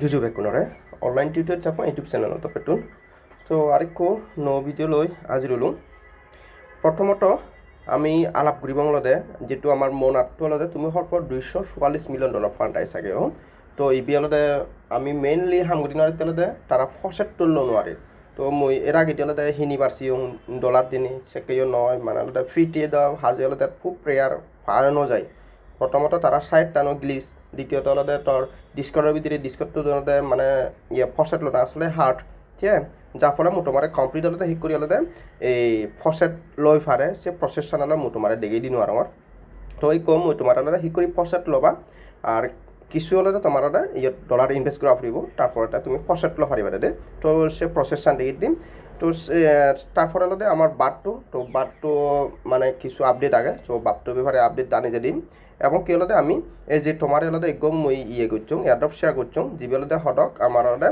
জুজু বেকুনৰে online tutor চাপ YouTube চেনেলত পেটুন। তো আরেকো ন ভিডিও লৈ আজি ৰলোঁ প্ৰথমত আমি আলাপ কৰিব লদে যিটো আমাৰ মনাতটো লদে তুমি সৰ্প দুইশ চৌৱাল্লিছ মিলিয়ন ডলাৰ ফাণ্ড আহি চাগে হো তো ইবি অলদে আমি মেইনলি সামগ্ৰী নোৱাৰি তেলদে তারা ফসেট তুললো নোৱাৰি। তো মই এর আগে তেলদে হিনিবার্সি ডলার দিনি সেকেও নয় মানে অলদে ফ্রি টিয়ে দাও হাজি খুব প্রেয়ার ফায়ানো যায় প্ৰথমতে তারা সাইড টানো গ্লিচ দ্বিতীয়ত অলদে তোর ডিসকটৰ ভিতরে অলদে মানে ইয়ে ফসেট লোনা আসলে হার্ট ঠিক আছে যার ফলে মোটামারে কমপ্লিট অলদে শিক কৰি অলদে এই ফসেট লৈ ফাৰে সে প্রসেস চানালে মোটামারে দেগেই দিনো আর আমার তো এই কম তোমার অলদে শিক কৰি ফসেট ল'বা। আর কিছু হলে তোমার ওটা ইয়ে ডলার ইনভেস্ট করা ফুরিব তারপরে তুমি ফসেট লো ফারিবা দে তো সে প্রসেস দেখি দিম। তো তারপরে হলে আমার বাটটো, তো বাটটো মানে কিছু আপডেট আগে, তো বাটটোর ব্যাপারে আপডেট জানি যে দিম। এবং কি হলতে আমি এই যে তোমার হলে একদম মই ইয়ে করছ এডপ শেয়ার করছ যিবি হলে হদক আমার হলে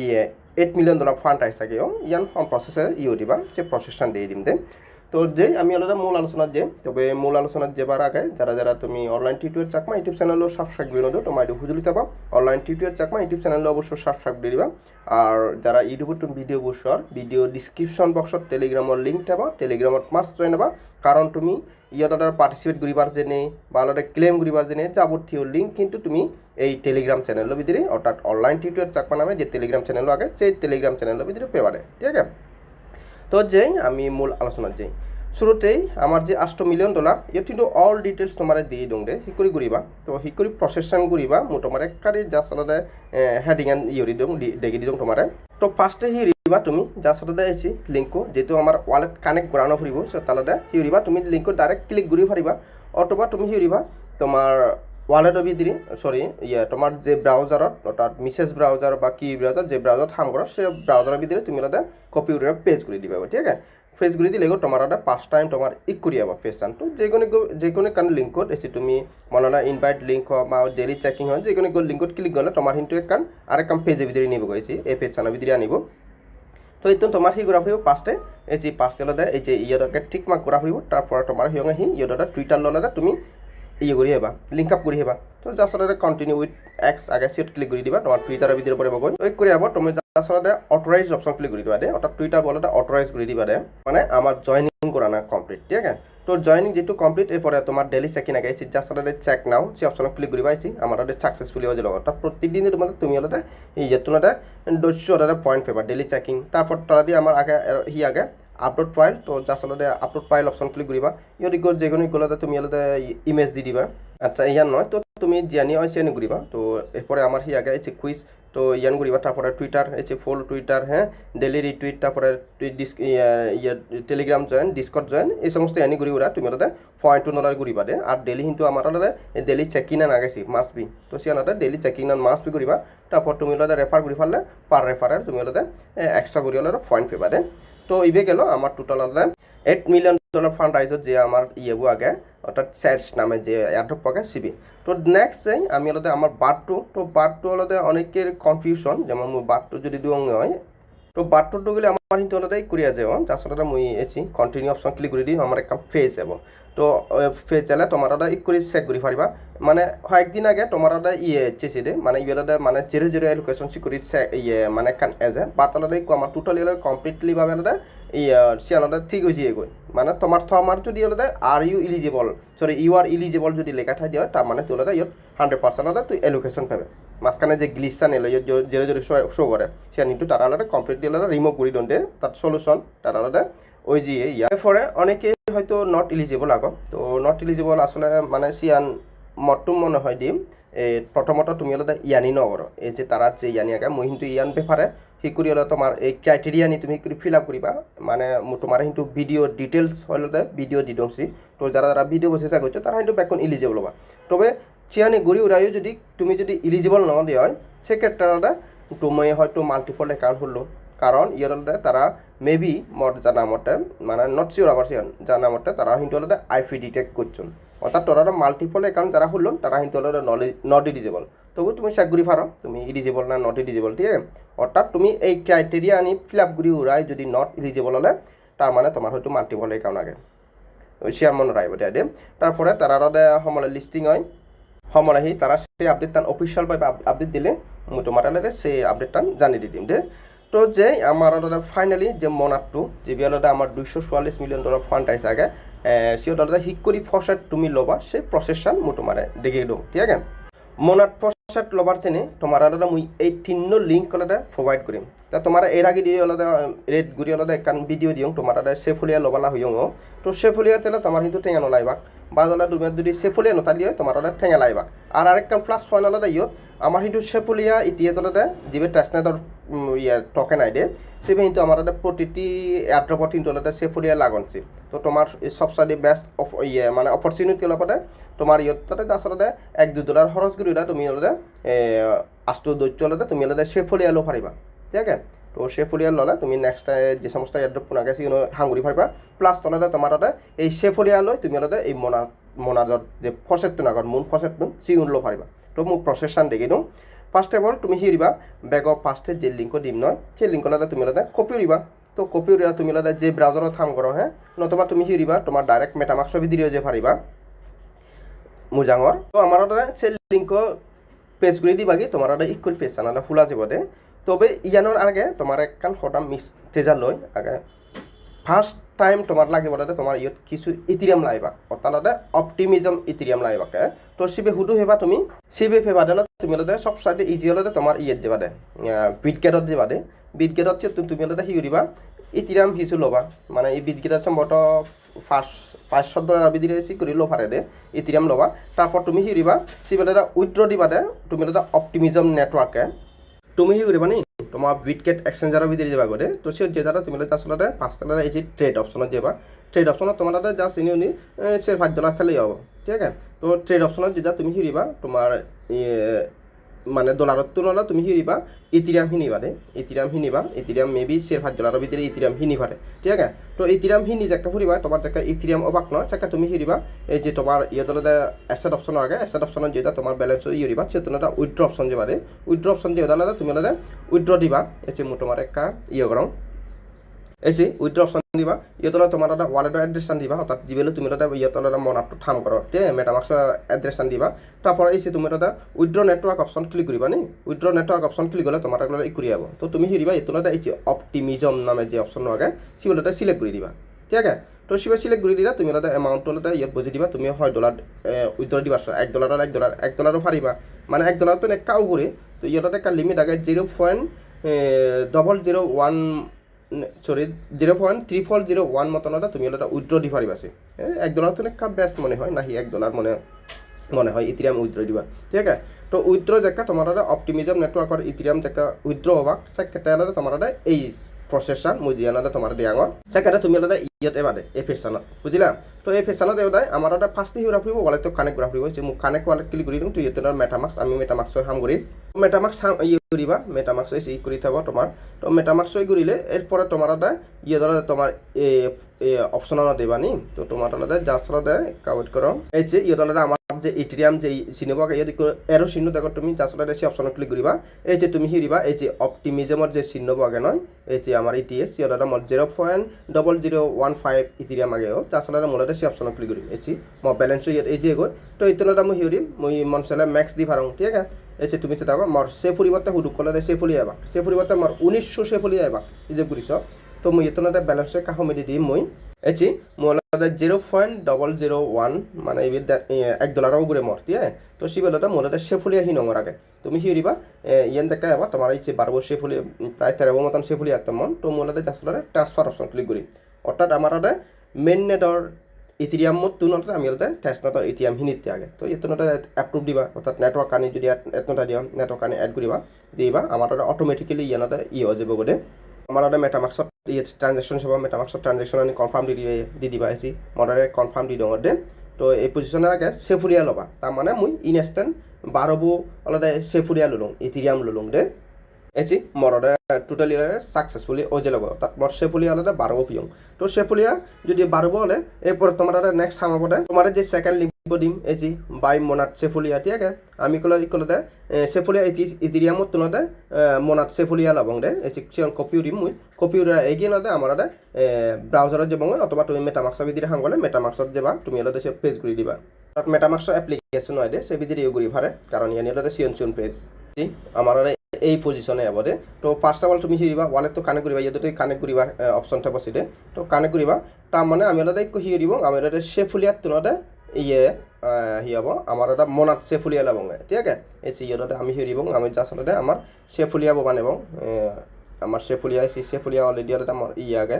ইয়ে এইট মিলিয়ন ডলার ফান্ড আইস থাকে ইয়ান প্রসেসে ইয়ে দিবা সে প্রসেসটা দিয়ে দিম দে। তো যেই আমি আলাদা মূল আলোচনার যে, তবে মূল আলোচনার যেবার আগে, যারা যারা তুমি অনলাইন টিউটোরিয়াল চাকমা ইউটিউব চ্যানেলও সাবস্ক্রাইব করে নেব তোমার একটু হুজুলি পাবা অনলাইন টিউটোরিয়াল চাকমা ইউটিউব চ্যানেলও অবশ্যই সাবস্ক্রাইব দিয়ে দিবা। আর যারা ইউটিউবত তুমি ভিডিও বসর ভিডিও ডিসক্রিপশন বক্সত টেলিগ্রামৰ লিংক থাবা টেলিগ্রামত মাছ জইন হবা কারণ তুমি ইয়াত পার্টিসিপেট করিবার জেনে, বা আলাদা ক্লেম করিবার জেনে যাবতীয় লিঙ্ক কিন্তু তুমি এই টেলিগ্রাম চ্যানেলের ভিতরে, অর্থাৎ অনলাইন টিউটোরিয়াল চাকমা নামে যে টেলিগ্রাম চ্যানেল আগে, সেই টেলিগ্রাম চ্যানেলের ভিতরে পেবারে ঠিক আছে? তো যেই আমি মূল আলোচনাত যাই শুরুতেই আমার যে আষ্ট মিলিয়ন ডলার কিন্তু অল ডিটেলস তোমার দিয়ে দং শিকরি ঘুরিবা তো শিকরি প্রসেসন ঘুরিবা মো তোমার একারি জাস্ট আলাদা হেডিং এন্ড ইউরি দং দেখি দিদং তোমার তো ফার্স্টে হিরিবা তুমি জাস্ট আলাদা এসি লিঙ্কো যেহেতু আমার ওয়ালেট কানেক্ট করানো ফুরিব সে তালাদা হিরিবা তুমি লিঙ্কো ডাইরেক্ট ক্লিক ঘুরি ফারিবা অথবা তুমি হিরিবা তোমার ওয়ালেটৰ ভিতরে সরি ইয়ে তোমার যে ব্রাউজারত অর্থাৎ মিসেস ব্রাউজার বা কি ব্রাউজার যে ব্রাউজার হাম করো সে ব্রাউজারের ভিতরে তুমি আলাদা কপি পেজ করে দিবা। ঠিক আছে ফেস গুলি দিলে তোমার একটা পাঁচ টাইম তোমার ইক করে যাব ফেস চানটো যে কোনো কারণ লিঙ্ক এসে তুমি মনে হয় ইনভাইট লিঙ্ক হোক বা ডেলি চেকিং হয় যে কোনো লিঙ্কত ক্লিক করলে তোমার কিন্তু এক কান এক পেজের ভিতরে নিব গেছি এই চানের ভিতরে আনিব। তো এই তোমার সেই ঘূৰা ফুৰিব পাঁচটে এই যে পাঁচটে লদে এই যে ইয়দকে ঠিক মাক ঘূৰা ফুৰিব তাৰপৰা তোমাৰ সিহঁতে সি ইয়দটা টুইটাৰ ল'লে তুমি ইয়ে কৰি আহিবা লিংক আপ কৰি আহিবা। তো আচলতে কণ্টিনিউ উইথ এক্স আগে চিট ক্লিক কৰি দিবা, তোমাৰ টুইটাৰৰ ভিতৰৰ পৰা গৈ। ক্লিক কৰি আহিব, তুমি আচলতে অথৰাইজ অপশ্যন ক্লিক কৰি দিবা দে। অৰ্থাৎ টুইটাৰ বলতে অথৰাইজ কৰি দিবা দে। মানে আমার জয়নিং করা না কমপ্লিট ঠিক আছে? তো জয়নিং যেহেতু কমপ্লিট এরপরে তোমার ডেলি চেকিং আগে এসেছি জাস্ট আলাদা চেক নাও সে অপশন ক্লিক করি পাইছি আমার ওটা সাকসেসফুলি হয়ে যাবে। অর্থাৎ প্রত্যেকদিনই তোমার তুমি আলাদা এই যে তোমার দস্য ওটা পয়েন্ট পেপার ডেলি চেকিং তারপর তারা দিয়ে আমার আগে হি আগে আপলোড ফাইল তো জাস্ট আলাদা আপলোড ফাইল অপশন ক্লিক করিবা ইয়দি গ'ল যে কোনো গ'লে তুমি আলাদা ইমেজ দি দিবা। আচ্ছা ইয়ান নয় তো তুমি জিয়ানি হয় সেনি করিবা তো এরপরে আমার হি আগে এসে কুইজ তো ইয়ান করিবা তারপরে টুইটার এসে ফুল টুইটার হ্যাঁ ডেলি রিটুইট তারপরে টেলিগ্রাম জয়েন ডিসকট জয়েন এই সমস্ত ইয়ানি ঘুরি ওরা তুমি ওটা পয়েন্ট নলার ঘুরিবা দে। আর ডেলি কিন্তু আমার ওটা ডেলি চেকিং আন আগেছি মাস বি তো সিয়ান ওটা ডেলি চেকিং আন মাস বি ঘুরিবা তারপর তুমি ওটা রেফার ঘুরি ফারলে পার রেফারের তুমি ওটা একশো ঘুরি ওটা পয়েন্ট পেবা দে। তো ইবে গেল আমার টোটাল ওটা এইট মিলিয়ন ডলার ফান্ড যে আমার ইয়েবো আগে অর্থাৎ স্যাটস নামে যে এয়ারড্রপ পাকে সিবি তো নেক্সট যাই আমি আলাদা আমার বারটু তো বারটু আলাদা অনেকের কনফিউশন যেমন মোৰ বারটু যদি দিওঁ হয় তো বারটুটো গেলে আমার কিন্তু আলাদাই করিয়া যাব তাছাড়া মুই এসি কন্টিনিউ অপশন ক্লিক করে দিই আমার একটা ফেজ যাব। তো ফেজ চালে তোমার ই করে চেক করে পারিবা মানে কয়েকদিন আগে তোমার ইয়ে চেয়েছি দে। মানে ইয়ে মানে জিরো জিরো লোকেশন সিকিউরিটি ইয়ে মানে কান এজে বাট আলাদা আমার টোটালি কমপ্লিটলি ভাবে আলাদা ইয়ে সিয়ানটা ঠিক হয়েছে এগোয় মানে তোমার থমার যদি আলাদা are you eligible sorry you are eligible যদি লেখা থাকে তার মানে তুই আলাদা ইয়ত হান্ড্রেড পার্সেন্ট আলাদা তুই এলোকেশন পাবে। মাঝখানে যে গ্লিচান এলো জেরে জেরে শো করে, সে নিটু তারা আলাদা কমপ্লিটলি আলাদা রিমুভ করে দে তার সলিউশন তার আলাদা ওই যে ইয়ার পরে অনেকে হয়তো নট ইলিজিবল আগ, তো নট ইলিজিবল আসলে মানে সিয়ান মতো মনে হয় এই প্রথমত তুমি আলাদা ইয়ানি নগর এই যে তারার যে ইয়ানি আগে মই কিন্তু ইয়ান পেপারে সি কৰি হ'লে তোমাৰ এই ক্ৰাইটেৰিয়া নি তুমি কৰি ফিল আপ কৰিবা মানে তোমাৰ কিন্তু ভিডিঅ' ডিটেইলছ হ'লে ভিডিঅ' দি দিওঁছি তো যারা যারা ভিডিও বসে করছ, তারা কিন্তু ব্যাকন ইলিজিবল হবা। তবে চিয়ানি গড়ি উড়াইও যদি তুমি যদি ইলিজিবল ন দিয়ে হয় সেক্ষেত্রে তুমি হয়তো মাল্টিপল অ্যাকাউন্ট হলো কারণ ইয়ার তারা মেবি মর জানা মতে মানে নট শিওর আবার জানা মতে, তারা কিন্তু হলে আইফি ডিটেক্ট করছেন অর্থাৎ তোরা মাল্টিপল অ্যাকাউন্ট যারা হলো তারা কিন্তু হলে নট ইলিজিবল তবু তুমি চেক করে ফারো তুমি ইলিজিবল না নট ইলিজিবল ঠিক আছে? অর্থাৎ তুমি এই ক্রাইটেরিয়া আনি ফিল আপ করে উড়াই যদি নট ইলিজিবল হলে, তার মানে তোমার হয়তো মাল্টিপল অ্যাকাউন্ট আগে। শেয়ার মনে রাখবে দিয়ে তারপরে তারা সমলে লিস্টিং হয়। আহি তারা সেই আপডেট টান অফিসিয়াল ভাবে আপডেট দিলে মোটো মাতালে সেই আপডেট জানিয়ে দিম, দে। তো যে আমার দাদা ফাইনালি যে মনাতটো যে আলাদা আমার দুইশো চুয়াল্লিশ মিলিয়ন ডলার ফান্ড আইসে আগে সিও দাদা কৰি ফসাত তুমি ল'বা, সেই প্রসেসটা মোটো মানে দিওঁ ঠিক আছে? মনার প্রসাদ লবার চেনে তোমার মুই এই তিন্ন লিঙ্ক আলাদা প্রোভাইড করিম তা তোমার এর আগে দিয়ে আলাদা রেড গুড়ি আলাদা একান ভিডিও দিও তোমার সেফুলিয়া লবালা হইও তো সেফলিয়া তেলে তোমার কিন্তু টেঙা নলাইবাক বা আলাদা তুমি যদি সেফলিয়া নতা দিয়ে তোমার টেঙা লাইবাক আর আরেকখান প্লাস পয়েন্ট আলাদা ইয়ত আমার সেফুলিয়া ইতিহাস আলাদা যিবে টেস্টনেটর ইয়ার টকেন আইডে সেবে কিন্তু আমার আলাদা প্রতিটি এয়ারড্রপত কিন্তু আলাদা সেফুলিয়া লাগনছি। তো তোমার সবসাইডে বেস্ট অফ ইয়ে মানে অপরচুনিটি লগতে ইয়ত তাতে আচলতে এক, দুই ডলাৰ খৰচ কৰি তুমি অলতে আস্তু দৈত্য অলতে তুমি অলতে শেফলিয়া ল'ব পাৰিবা। ঠিক আছে? তো শেফলিয়া ল'লে তুমি নেক্সট যে সমস্ত এয়াৰড্ৰপ পোনাকে চিনো সাঙুৰি পাৰিবা। প্লাছ তলতে তোমাৰ তাতে এই শেফলিয়া লৈ তুমি অলতে এই মনা মনাজত যে ফচেটটো নাগত মূল ফচেটটো চিউন ল'ব পাৰিবা। মোক প্ৰচেছান দেখি দিওঁ। ফাৰ্ষ্ট অফ অল তুমি হিৰিবা বেগৰ ফাৰ্ষ্টে যে লিংকত দিম নহয়। সেই লিংকলতে তুমি অলতে কপি উৰিবা। তো কপি উৰিয়া তুমি অলতে যে ব্ৰাউজাৰত কাম কৰক হে, নতুবা তুমি হিৰিবা তোমাৰ ডাইৰেক্ট মেটামাক্স ছবি দিও যে পাৰিবা। মুজাঙর তো আমার ওটা সে লিঙ্ক পেজগুলি দিবাগি তোমার ওটা ইকুয়াল পেজ জানালে খোলা যাব দে। তবে ইয়ানোর আগে তোমার একখান হঠাৎ মিস তেজা লই আগে ফার্স্ট টাইম তোমার লাগে বলতে তোমার ইয়ত কিছু ইথিরিয়াম লাইবা অর্থাৎ অপটিমিজম ইথিরিয়াম লাইবাকে। তো সিবে হুদু হেবা তুমি সিবে ফেবা দিলে তুমি হলে সব সাইডে ইজি হলে তোমার ইয়েত যাবা দে। বিটগেটত যাবা দে। বিটগেটত তুমি হলে সি দিবা ইথিরিয়াম হিসু ল'বা। মানে এই বিটগেটত সম্ভবত পাঁচ, পাঁচশো ডলার আবি দিলে সি করে লো পারে দে ইথিরিয়াম ল'বা। তারপর তুমি সি দিবা সিবে দাদা উইথড্র দিবা দে, তুমি দাদা অপটিমিজম নেটওয়ার্কে তুমি সি কৰিবা নি? তোমাৰ বিটকেট এক্সচেঞ্জাৰৰ ভিতৰত যাবা গ'লে তো সেই যেটা তুমি আচলতে পাঁচটা এই যে ট্রেড অপশনত যাবা। ট্ৰেড অপশ্যনত তোমার তাতে জাষ্ট এনেই উনি সে ফাইভ ডলার হ'ব ঠিক আছে? তো ট্রেড অপশনত যেটা তুমি হিৰিবা তোমাৰ মানে ডলাৰত তুলনা তুমি হিৰিবা ইথিরিয়াম হিনিবা দে ইথিরিয়াম হিনিবা ইথিরিয়াম মেবি শের ফাইভ ডলারের ভিতরে ইথিরিয়াম হিনিবা দে ঠিক আছে? তো ইথিরিয়াম হিনি যাকে ফুরিবা তোমার যাকে ইথিরিয়াম অবাক নয় যাকে তুমি হিরিবা এই যে তোমার ইয়ে দলে অ্যাসেট অপশন আগে অ্যাসেট অপশনত যেটা তোমার ব্যালেন্স ইয়ে দিবা সে তোমার উইথড্র অপশন যাবা দে উইথড্র অপশন যে দাদা তুমি দাদা উইথড্র দিবা। এই যে মো তোমার একটা ইয়ে করো এসে উইথড্র অপশন দিবা ইয়তলা তোমার একটা ওয়ালেটৰ এড্রেছান দিবা অর্থাৎ দিবলৈ তুমি এটা ইয়তলা মনাৰটো ঠাম কৰ, ঠিক মেটামাক্সৰ এড্রেছান দিবা তারপর এসে তুমি এটা উইথড্র নেটওয়ার্ক অপশন ক্লিক করিবা নি উইথড্র নেটওয়ার্ক অপশন ক্লিক হলে তোমার একটা ই করে যাব তো তুমি হিরিবা এতলা এই যে নামে যে অপশন আগে সিবলটা সিলেক্ট করে দিবা, ঠিক আছে, তো সিবা সিলেক্ট করে দিলা তুমি এটা এমাউন্ট হলে ইয়াত বুঝি দিবা, তুমি হয় ডলার উইথড্র দিবা এক ডলার এক ডলার এক ডলারও পারিবা মানে এক ডলার তো কাউ করে তো ইয়াতে একটা লিমিট আগে zero point double zero one sorry zero point three four zero one মতন ওটা তুমি ওটা উইথড্র দি পারিবা হ্যাঁ এক ডলার তো কাপ বেস্ট মনে হয়, নাহি এক ডলার মনে মনে হয় ইথিরিয়াম উইথড্র দিবা। ঠিক আছে? তো উইথড্র যেকা তোমার অপটিমিজম নেটওয়ার্কর ইথিরিয়াম যেকা উইথড্র হবা সে কেটে তোমার এই প্রসেসর মুই জিয়ানাতে তোমার দিয়াঙর সেখানে তুমি আলাদা ইয়ত এবারে এই ফেসানত বুঝলা তো এই ফেসানত এওদাই আমার একটা ফার্স্ট হিউরা ফুরিব ওয়ালেট তো কানেক্ট করা ফুরিব যে মোক কানেক্ট ওয়ালেট ক্লিক কৰি দিম তুই ইয়তে মেটামাক্স আমি মেটামাক্স হাম করি মেটামাক্স ইয়ে করিবা মেটামাক্স ই কৰি থাকব তোমার তো মেটামাক্স ই করিলে এরপরে তোমার একটা ইয়ে ধরো তোমার অপশন দিবা নি। তো তোমার আলাদা জাস্ট আলাদা কাউন্ট করো এই যে ইয়ে আলাদা আমার যে ইথিরিয়াম, যে চিনিব এরো চিহ্ন দেখো, তুমি আলাদা সেই অপশন ক্লিক করিবা। এই যে তুমি হিরিবা এই যে অপটিমিজমৰ যে চিহ্ন আগে নয় এই যে আমার ইটিএস ইয়ে আলাদা মোট zero point double zero one five Ethereum আগে জাস্ট আলাদা মোলাতে সেই অপশন ক্লিক করিম এই যে মই ব্যালেন্স ইয়াত এই যে গৈ তো ইতনাটা মই হিউরিম মই মন চালে মেক্স দি পারং ঠিক আছে? যে তুমি সেটা মোর সে পরিবর্তে হুদুক কলে সে ফুলি আইবাক সে পরিবর্তে মোর উনিশশো সে যে ঘুরিছ তো মই ইতনাটা ব্যালেন্সে কাহ মেদি মই। এচি মোৰ zero point double zero one মানে এবির এক ডলারও ঘুরে মর ঠিক আছে? তো সিবেলটা মোলাতে সেফুলিয়া হি নমর আগে তুমি হিরিবা ইয়েন দেখা যাবা তোমার যে বারবো সেফুলি প্রায় তেরো মতন সেফুলি আত্ম মন তো মোলাতে জাস্টলারে ট্রান্সফার অপশন ক্লিক করি অর্থাৎ আমার মেইন নেটর ইথিরিয়াম মত তুলনাতে আমি হলতে টেস্টনেটর ইথিরিয়াম হিনিতে আগে তো ইতনটা এপ্রুভ দিবা অর্থাৎ নেটওয়ার্ক আনি যদি এতনটা দিয়া নেটওয়ার্ক আনি এড করিবা দিবা। আমার অটোমেটিক্যালি ইয়ানতে ই হয়ে যাব গode ইয়ে ট্রানজেকশন চাব মেটামাক্সত ট্রানজেকশন আমি কনফার্ম দি দি দিবা আহিছি। মডারে কনফার্ম দি দিওঁ দে তো এই পজিশনের আগে সেফুরিয়া লবা। তার মানে মুই ইনস্ট্যান্ট বারবো অলরে সেফুরিয়া ললুং ইথিরিয়াম ললুং দে এসি মরদে টোটালি সাকসেসফুলি ওজে লগ তাত মর সেফুলিয়া হলে বারবো পিয়ং। তো সেফুলিয়া যদি বারবো হলে, এই এরপর তোমার নেক্সট সামাবদে তোমার যে সেকেন্ড দিম এজি বাই মনাত সেফুলিয়া ঠিক আছে আমি কলে কলতে সেফুলিয়া ইতি ইতিরিয়ামত তুলতে মনাত সেফুলিয়া লাবং দে এসি সিয়ন কপিও দিম মুই কপিও এগিয়ে নদে আমার ব্রাউজারত যাবং অথবা তুমি মেটামাক্সৰ ভিতরে হাঙ্গলে মেটামাক্সত যাবা, তুমি অলতে সে পেজ করে দিবা। তাত মেটামাক্সৰ এপ্লিকেশন হয় দে সে ইউ করি ফারে কারণ ইয়ানি অলতে সিয়ন সিয়ন পেজ আমার এই পজিশনে দে। তো ফার্স্ট অফ অল তুমি হিৰিবা ৱালেট তো কানেক্ট কৰিবা, ইয়াতে কানেক্ট কৰিবা অপশন থাকব সিটে তো কানেক্ট কৰিবা তাৰ মানে আমি অলতে একো হিৰিব আমি অলতে সেফুলিয়াত তুলতে ইয়ে হি হব? আমার এটা মনাত সেফুলিয়া লাবং ঠিক আছে? এই সিয়তে আমি হিরিব আমি জাস্ট অলতে আমার সেফুলিয়া বানাব আমার সেফুলিয়া এসি সেফুলিয়া অলরেডি অলতে আমার ইয়ে আগে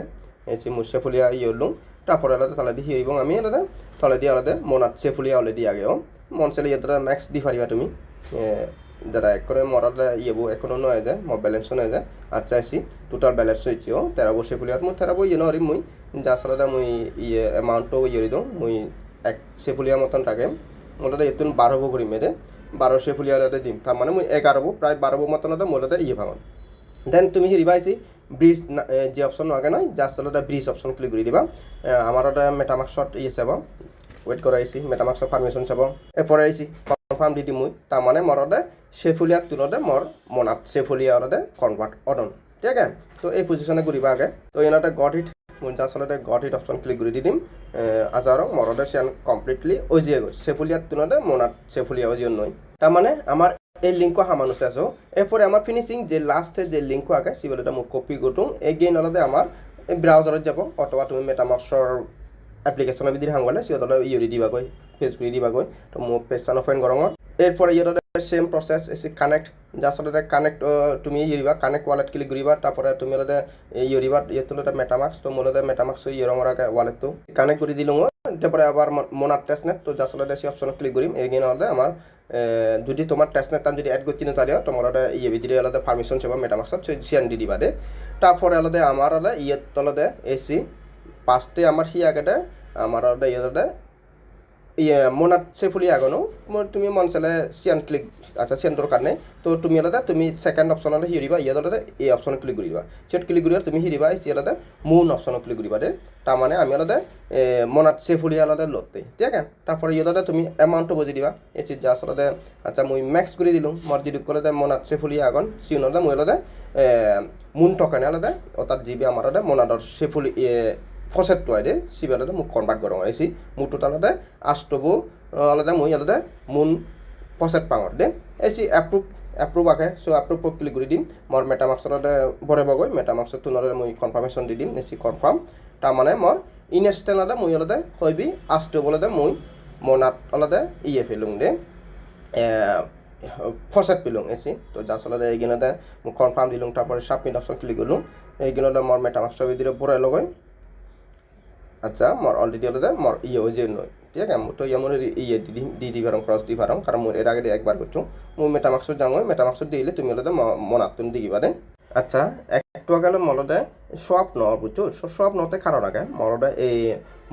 এসি মুর সেফুলিয়া ইয়ে হলুম তারপরে আলাদা তালাদি হিরিব আমি আলাদা তালাদি আলাদা মনাত সেফুলিয়া অলরেডি আগে ও মন চাইলে ইয়াতে ম্যাক্স দি পারিবা তুমি যারা এক করে মরাল ইয়েবো এখনও নয় যায় মো ব্যালেন্স নয় যায় আর চাইছি টোটাল ব্যালেন্স হয়েছে ও তেরাবো সেফুলিয়ার মুই তেরাবো ইয়ে নরি মুই যা আসলে মুই ইয়ে অ্যামাউন্টও ইয়ে দিও, মুই এক সেফুলিয়া মতন থাকে। মোটাতে এতুন বারোবো করি মেরে বারো সেফুলিয়া দিম। তার মানে মুই এগারোবো প্রায় বারোবো মতন মোটাতে ইয়ে ভাঙন দেন তুমি হিরিবা আইছি ব্রিজ যে অপশন আগে নয় জাস্ট হলো ব্রিজ অপশন ক্লিক করে দিবা। আমার ওটা মেটামাক্সত ইয়ে চাব। ওয়েট করে আইছি মেটামাক্সৰ পারমিশন চাব। এরপরে আইছি কনফার্ম দি দিম তার মানে মরদে সেফুলিয়াত তুলতে মর মনাত সেফুলিয়া ওরদে কনভার্ট অডন ঠিক আছে? তো এই পজিশনে ঘুরিবা আগে। তো এনাতে গড হিট আচলতে গড হিট অপশন ক্লিক কৰি দি দিম। আজাৰক মৰদে চেন কমপ্লিটলি অজিয়ে গৈ সেফুলিয়াত তুলতে মনাত সেফুলিয়া অজিয়ে নয়। তার মানে আমার এই লিঙ্ক সামানুস আছো এরপরে আমার ফিনিশিং যে লাস্টে যে লিঙ্ক আগে সিবলটা মোক কপি করতুম এগেইন অলতে আমার ব্রাউজারত যাব, অথবা তুমি মেটামাক্সর এপ্লিকেশনের ভিতরে হাঙ্গলে সিহঁতলৈ ইউৰি দিবাগৈ পেজ কৰি দিবাগৈ। তো মোৰ পেজ চান অপেন কৰঙত এরপরে ইহঁততে সেম প্রসেস এসে কানেক্ট যার সাথে কানেক্ট তুমি ইয়েরিবা কানেক্ট ওয়ালেট ক্লিক করিবা তারপরে তুমি হলে ইয়েরিবা ইয়ে তুলতে মেটামাক্স তো মূলতে মেটামাক্স ইয়ে রঙের ওয়ালেট তো কানেক্ট করে দিলুম তারপরে আবার মনার টেস্টনেট তো যার সাথে সেই অপশন ক্লিক করিম। এগিয়ে হলে আমার যদি তোমার টেস্টনেট তান যদি এড করতে তারিও তোমার ওটা ইয়ে ভিতরে আলাদা পারমিশন চাবা মেটামাক্সত সিয়ান দি দিবা দে। তারপরে আলাদা আমার আলাদা ইয়ে তলতে এসি পাঁচটে আমার সি আগেতে, আমার আলাদা ইয়ে ইয়ে মনাত সেফুলি আগানো তুমি মন চালে সিয়ান ক্লিক আচ্ছা সিয়ান দরকার নেই। তো তুমি আলাদা তুমি সেকেন্ড অপশন হলে হিরিবা ইয়ে আলাদা এই অপশন ক্লিক করিবা সেট ক্লিক করিবা তুমি হিরিবা এই আলাদা মুন অপশন ক্লিক করিবা দে তার মানে আমি আলাদা মনাত সেফুলি আলাদা লতে ঠিক আছে? তারপরে ইয়ে আলাদা তুমি অ্যামাউন্টও বুঝি দিবা। এই যে আলাদা আচ্ছা মুই ম্যাক্স করে দিলুম মর যদি করে মনাত সেফুলি আগন সিউন আলাদা মুই আলাদা মুন টকানে আলাদা অর্থাৎ জিবি আমার আলাদা মনাদর সেফুলি ফসেটটো আইডে সিবালতে মোক কনভার্ট করং আইসি মোৰ টোটালতে আষ্টবো আলাদা, মই আলাদা, মুন ফসেট পাঙর দে। এসি এপ্রুভ এপ্রুভ আগে সো এপ্রুভ ক্লিক করে দিম। মোর মেটামাক্সরতে বরাবগৈ মেটামাক্সত তুনরে মই কনফার্মেশন দি দিম এসি কনফার্ম তার মানে মোর ইনস্টেলতে মই আলাদা হইবি আষ্টবলতে মই মনাত আলাদা ইয়ে ফেলুং দে। ফসেট পেলুং এসি তো যা আচলতে এইগিনতে মোক কনফার্ম দিলুং তারপরে সাবমিট অপশন ক্লিক করলুম এইগিনতে মোর মেটামাক্সর ভিতরে বরাই লগাই আচ্ছা মোর অলরেডি হলে মোর ইয়ে ওই যে নয়। ঠিক আছে? তো ইয়ে মোর ইয়ে দি দি পারং ক্রস দি পারং কারণ মোর এর আগে একবার করছ। মো মেটামাক্স যাও মেটামাক্স দিলে তুমি হলে তুমি দিবা পারে আচ্ছা একটু আগে মলদে সব ন বুঝছ? সব নতে কারণ আগে মলদে এই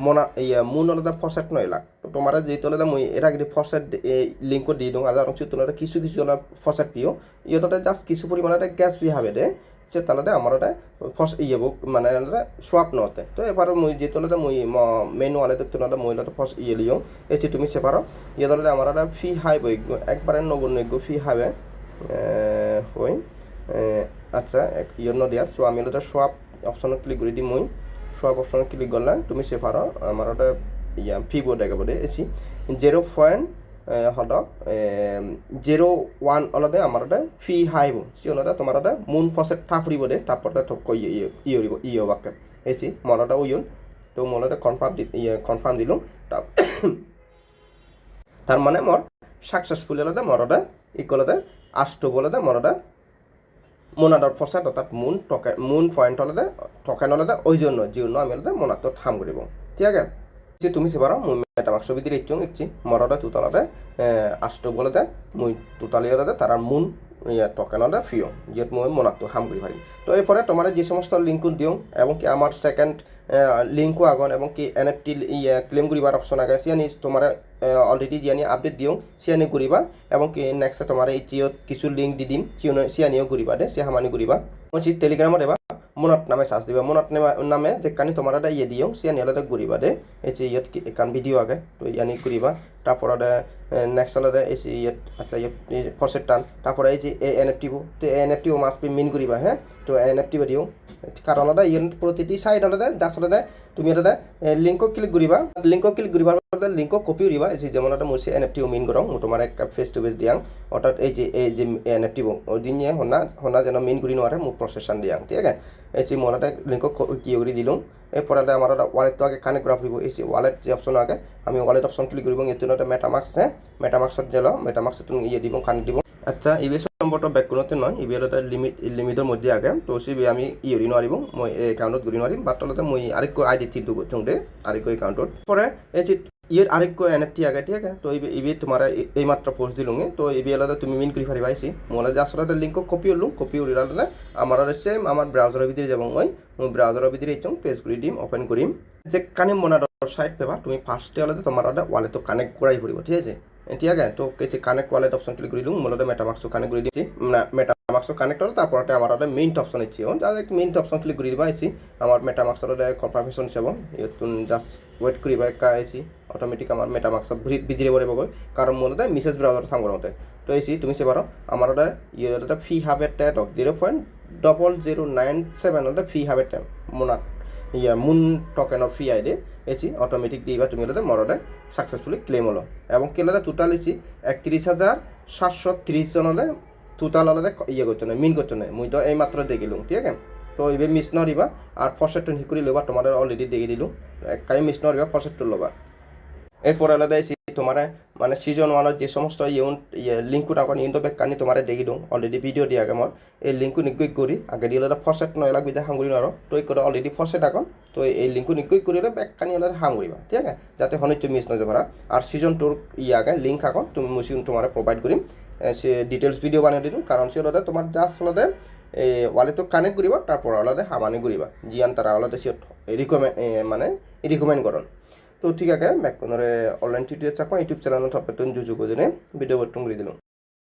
মনা ইয়ে মুন হলে ফসেট নয় লাগ তো তোমার যেহেতু হলে মই এর আগে ফসেট এই লিঙ্ক দি দিওঁ আর কিছু তোলা কিছু কিছু হলে ফসেট পিও ইয়ে জাস্ট কিছু পরিমাণে গ্যাস পি হবে দে। সে তাহলে আমার ওটা ফস ইয়ে বুক মানে সোয়াপ নতে তো এবার মই যে তলতে মই মেনু আলাদা তুলতে মহিলাটা ফস ইয়ে লিও। এসে তুমি সে পারো ইয়ে তলতে আমার একটা ফি হাইব একবারে নগণ্য ফি হাইবে হই আচ্ছা এক ইয়ে নদিয়ার সো আমি ওটা সোয়াপ অপশনত ক্লিক করে দিই মই। সোয়াপ অপশনত ক্লিক করলে, তুমি সে পারো আমার ওটা ইয়া ফি বোর্ড দে এসি জিরো পয়েন্ট হদক জিৰ' ওৱান অলতে আমাৰ ফি হাইব চিয়নতে তোমাৰ মুন ফচেট থাপৰিব দে। থাপতে থক ইয়ৰিব ইয় বাকে এচি মনতে উয়ন তো মনতে কনফার্ম দি কনফার্ম দিলোঁ। তার মানে মর সাকসেসফুল হলতে মরদে ইকলতে আষ্ট বলতে মরদে মোনাদর ফসাত অর্থাৎ মুন টকে, মুন পয়েন্ট হ'লে টকেন হ'লে জন্য জিউন আমি হ'লে মোনাতো থাম কৰিব ঠিক আছে? যে তুমি সেবার মুই মেটামাক্স ভিতরে ইচ্ছং ইচ্ছি মরদে তুতলাতে আষ্ট বলতে মুই তুতালি হলতে তারা মুন টকেনলে ফিও যিহেতু মই মনাতো হাম করি পারি তো এরপরে তোমার যে সমস্ত লিঙ্ক দিও, এবং কি আমার সেকেন্ড লিঙ্কও আগন এবং কি এন এফ টি ইয়ে ক্লেম করিবার অপশন আগে সিয়ানি তোমার অলরেডি জিয়ানি আপডেট দিওঁ সিয়ানি করিবা এবং কি নেক্সট তোমার এই জিঅ'ত কিছু লিঙ্ক দি দিম সিয়ানিও করিবা দে সে হামানি করিবা মই টেলিগ্রামত এবার মনত নামে চাৰ্জ দিবা, মনত নামে- নামে যেখানি তোমার এটা ইয়ে দিও সে আলাদা ঘুরিবা দে, এই যে ইয়াত কি- এখান ভিডিও আগে, তো ইয়ানি ঘুরিবা তারপরে নেক্সট আলাদা এই যে ইয়াত আচ্ছা ইয়াত ফসেট টান তারপরে এই যে এন এফ টিবো তো এন এফ টিও মাস্ট বি মিন ঘুরিবা হ্যাঁ তো এন এফ টিবো দিও। কারণ আলাদা ইয়ান প্রতিটি সাইড আলাদা জাস্ট আলাদা তুমি এটা লিঙ্কও ক্লিক ঘুরিবা লিঙ্কও ক্লিক ঘুরিবার পরে লিঙ্কও কপি উড়িবা এই যেমন একটা মুছে এন এফ টিও মিন করং তোমার এক ফেস টু ফেস দিয়াং। অর্থাৎ এই যে এই যে এন এফ টিবো ওই নিয়ে হনা হনা যেন মিন ঘুরি নোয়ারে মোক প্রসেসন দিয়াং। ঠিক আছে? এই যে মনে লিঙ্কও কি করে দিলাম এরপরে আমার একটা ওয়ালেট তো আগে কানেক্ট করা ফুরিব এই যে ওয়ালেট যে অপশন আগে, আমি ওয়ালেট অপশন ক্লিক করব জন্য মেটামাক্স হ্যাঁ মেটামাক্সত গেল মেটামাক্সত ইয়ে দিব কানেক্ট দিব। আচ্ছা ইবিএস নম্বরটা ব্যাকগ্রাউন্ডতে নয়। ইবিএল এটা লিমিট লিমিটের মধ্যে আগে। তো সিবি আমি ইয়ে করি নোৱাৰিম, মই এই একাউণ্টত ঘূৰি নোৱাৰিম। বাট তলতে মই আরেকো আইডি থিটো থোঁতে আরেকো একাউণ্টত পরে এই যে ইয়ে আরেকো এন এফ টি আগে, ঠিক আছে? তো ইবি তোমার এই মাত্র পোস্ট দিলুঙে তো ইবি আলাদা তুমি মিন করে পারিবা আইসি মোলা যে আসলে লিঙ্ক কপি উঠলুম কপি উড়িলে আমার সেম আমার ব্রাউজারের ভিতরে যাব মই। মই ব্রাউজারের ভিতরে এইচং পেজ করে দিম ওপেন করিম যে কানে মনার সাইট পেবা, তুমি ফার্স্টে আলাদা তোমার ওয়ালেট কানেক্ট করাই ফুরিব ঠিক আছে? ঠিক আছে তো কেসি কানেক্ট ওয়ালেট অপশন ক্লিক করে দিলাম মূলত মেটামাক্সও কানেক্ট করে দিচ্ছি মেটামাক্সও কানেক্ট হলো তারপর আমার একটা মেইন অপশন ইচ্ছি ডাইরেক্ট মেইন অপশন ক্লিক করে দিবা আইসি আমার মেটামাক্সর কনফার্মেশন চাব ইয়তুন জাস্ট ওয়েট করিবা একা আইসি অটোমেটিক আমার মেটামাক্সত ভিতরে পড়ে গৈ কারণ মূলত মিসেজ ব্রাউজার থাম মতে তো আইসি তুমি সে পারো আমার একটা ইয়ে ফি হাবে ট্যাট zero point double zero nine seven fee হাবে ট্যাম মোনাত। ইয়া মুন টোকেন অফ আইডি এসি অটোমেটিক দিবা তুমি হলে মরদে সাকসেসফুলি ক্লেম হলো। এবং কেলারে টোটাল এসি একত্রিশ হাজার সাতশো ত্রিশ জনলে টোটাল হলে ইয়ে করছ না মিন করছ না, মুই তো এই মাত্র দেখিলুম ঠিক আছে? তো এইবে মিস নরিবা আর ফসেটন হিকুরি লবা তোমাদের অলরেডি দেখে দিলু। একাই মিস নরিবা ফসেটন লবা। এরপর আলাদা এসি তোমার। মানে সিজন ওয়ানের যে সমস্ত ইউন ইয়ে লিঙ্কু এখন ইন্ডো ব্যাক কানি তোমার দেখি দিওঁ। অলরেডি ভিডিও দিয়ে আগে মোৰ। এই লিঙ্কু নিকুই কৰি, আগে অলপ ফসেট নয় লাগবে যে হাঙ্গুরি নর তো এই করে অলরেডি ফসেট তো এই লিঙ্কু নিকুই কৰি ব্যাক কানি অলপ হাঙ্গুরিবা ঠিক আছে? যাতে হনিচ্ছ মিস নয় যাবা আর সিজন টুর ইয়ে আগে লিঙ্ক এখন তুমি মুসি তোমার প্রোভাইড কৰিম। ডিটেলস ভিডিও বানিয়ে দিম কারণ সে হলতে তোমার জাস্ট হলতে এই ওয়ালে তো কানেক্ট করিবা তারপর আলাদা হামানি করিবা জিয়ান তারা আলাদা সে রিকমেন্ড মানে রিকমেন্ড করন তো ঠিক আছে ব্যাক অনলাইন টিউটোরিয়াল চাকো ইউটিউব চ্যানেল টপে তুন জুজু